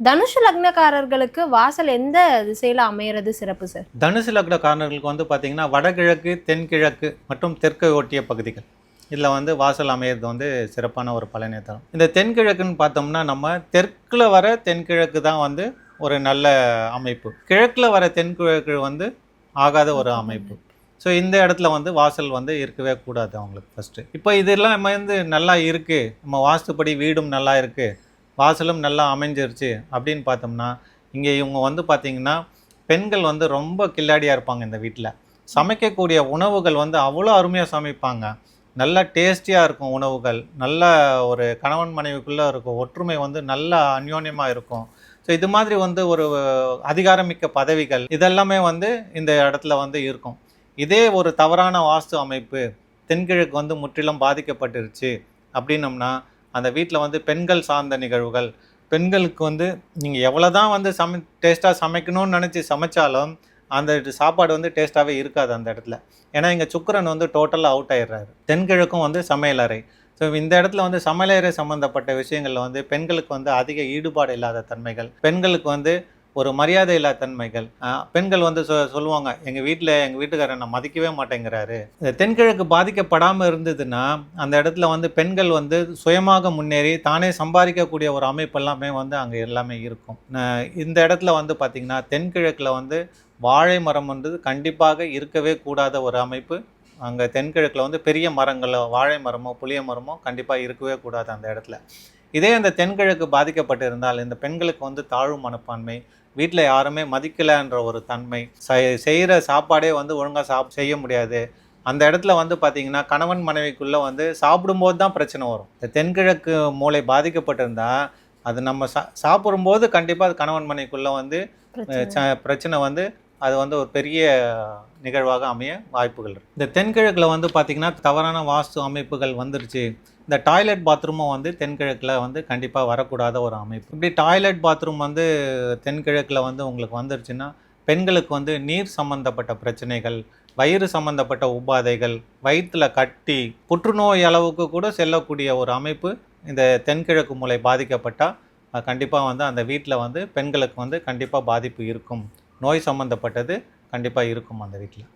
தனுஷ் லக்னக்காரர்களுக்கு வாசல் எந்த திசையில் அமையிறது சிறப்பு சார் தனுசு லக்னக்காரர்களுக்கு வந்து பார்த்தீங்கன்னா வடகிழக்கு தென்கிழக்கு மற்றும் தெற்கு ஒட்டிய பகுதிகள். இதில் வந்து வாசல் அமையிறது வந்து சிறப்பான ஒரு பலனை தரும். இந்த தென்கிழக்குன்னு பார்த்தோம்னா நம்ம தெற்கில் வர தென்கிழக்கு தான் வந்து ஒரு நல்ல அமைப்பு. கிழக்கில் வர தென்கிழக்கு வந்து ஆகாத ஒரு அமைப்பு. ஸோ இந்த இடத்துல வந்து வாசல் வந்து இருக்கவே கூடாது அவங்களுக்கு ஃபஸ்ட்டு இப்போ இதெல்லாம் நம்ம வந்து நல்லா இருக்குது நம்ம வாஸ்துப்படி வீடும் நல்லா இருக்குது வாசலும் நல்லா அமைஞ்சிருச்சு அப்படின்னு பார்த்தோம்னா இங்கே இவங்க வந்து பார்த்திங்கன்னா பெண்கள் வந்து ரொம்ப கில்லாடியாக இருப்பாங்க இந்த வீட்டில். சமைக்கக்கூடிய உணவுகள் வந்து அவ்வளோ அருமையாக சமைப்பாங்க. நல்லா டேஸ்டியாக இருக்கும் உணவுகள். நல்ல ஒரு கணவன் மனைவிக்குள்ளே இருக்கும் ஒற்றுமை வந்து நல்லா அந்யோன்யமாக இருக்கும். ஸோ இது மாதிரி வந்து ஒரு அதிகாரமிக்க பதவிகள் இதெல்லாமே வந்து இந்த இடத்துல வந்து இருக்கும். இதே ஒரு தவறான வாஸ்து அமைப்பு தென்கிழக்கு வந்து முற்றிலும் பாதிக்கப்பட்டுருச்சு அப்படின்னம்னா அந்த வீட்டில் வந்து பெண்கள் சார்ந்த நிகழ்வுகள். பெண்களுக்கு வந்து நீங்கள் எவ்வளோ தான் வந்து சமை டேஸ்ட்டாக சமைக்கணும்னு நினச்சி சமைச்சாலும் அந்த சாப்பாடு வந்து டேஸ்ட்டாகவே இருக்காது அந்த இடத்துல. ஏன்னா இங்கே சுக்கரன் வந்து டோட்டலாக அவுட் ஆயிடுறாரு. தென்கிழக்கும் வந்து சமையலறை ஸோ இந்த இடத்துல வந்து சமையலறை சம்மந்தப்பட்ட விஷயங்களில் வந்து பெண்களுக்கு வந்து அதிக ஈடுபாடு இல்லாத தன்மைகள். பெண்களுக்கு வந்து ஒரு மரியாதை இல்லா தன்மைகள். பெண்கள் வந்து சொ சொல்லுவாங்க எங்கள் வீட்டில் எங்கள் வீட்டுக்காரர் நான் மதிக்கவே மாட்டேங்கிறாரு. இந்த தென்கிழக்கு பாதிக்கப்படாமல் இருந்ததுன்னா அந்த இடத்துல வந்து பெண்கள் வந்து சுயமாக முன்னேறி தானே சம்பாதிக்கக்கூடிய ஒரு அமைப்பு எல்லாமே வந்து அங்கே எல்லாமே இருக்கும். இந்த இடத்துல வந்து பார்த்திங்கன்னா தென்கிழக்கில் வந்து வாழை மரம் வந்து கண்டிப்பாக இருக்கவே கூடாத ஒரு அமைப்பு. அங்கே தென்கிழக்கில் வந்து பெரிய மரங்களோ வாழை மரமோ புளிய மரமோ கண்டிப்பாக இருக்கவே கூடாது அந்த இடத்துல. இதே அந்த தென்கிழக்கு பாதிக்கப்பட்டிருந்தால் இந்த பெண்களுக்கு வந்து தாழ்வு மனப்பான்மை வீட்டில் யாருமே மதிக்கலைன்ற ஒரு தன்மை செய்கிற சாப்பாடே வந்து ஒழுங்காக சாப் செய்ய முடியாது. அந்த இடத்துல வந்து பார்த்தீங்கன்னா கணவன் மனைவிக்குள்ளே வந்து சாப்பிடும்போது தான் பிரச்சனை வரும். இந்த தென்கிழக்கு மூளை பாதிக்கப்பட்டிருந்தா அது நம்ம சா சாப்பிடும்போது கண்டிப்பாக அது கணவன் மனைவிக்குள்ளே வந்து பிரச்சனை வந்து அது வந்து ஒரு பெரிய நிகழ்வாக அமைய வாய்ப்புகள் இருக்குது இந்த தென்கிழக்கில் வந்து பார்த்திங்கன்னா தவறான வாஸ்து அமைப்புகள் வந்துருச்சு. இந்த டாய்லெட் பாத்ரூமும் வந்து தென்கிழக்கில் வந்து கண்டிப்பாக வரக்கூடாத ஒரு அமைப்பு. இப்படி டாய்லெட் பாத்ரூம் வந்து தென்கிழக்கில் வந்து உங்களுக்கு வந்துருச்சுன்னா பெண்களுக்கு வந்து நீர் சம்பந்தப்பட்ட பிரச்சனைகள் வயிறு சம்பந்தப்பட்ட உபாதைகள் வயிற்றில் கட்டி புற்றுநோய் அளவுக்கு கூட செல்லக்கூடிய ஒரு அமைப்பு இந்த தென்கிழக்கு மூளை பாதிக்கப்பட்டால் கண்டிப்பாக வந்து அந்த வீட்டில் வந்து பெண்களுக்கு வந்து கண்டிப்பாக பாதிப்பு இருக்கும். நோய் சம்மந்தப்பட்டது கண்டிப்பாக இருக்கும் அந்த வீட்டில்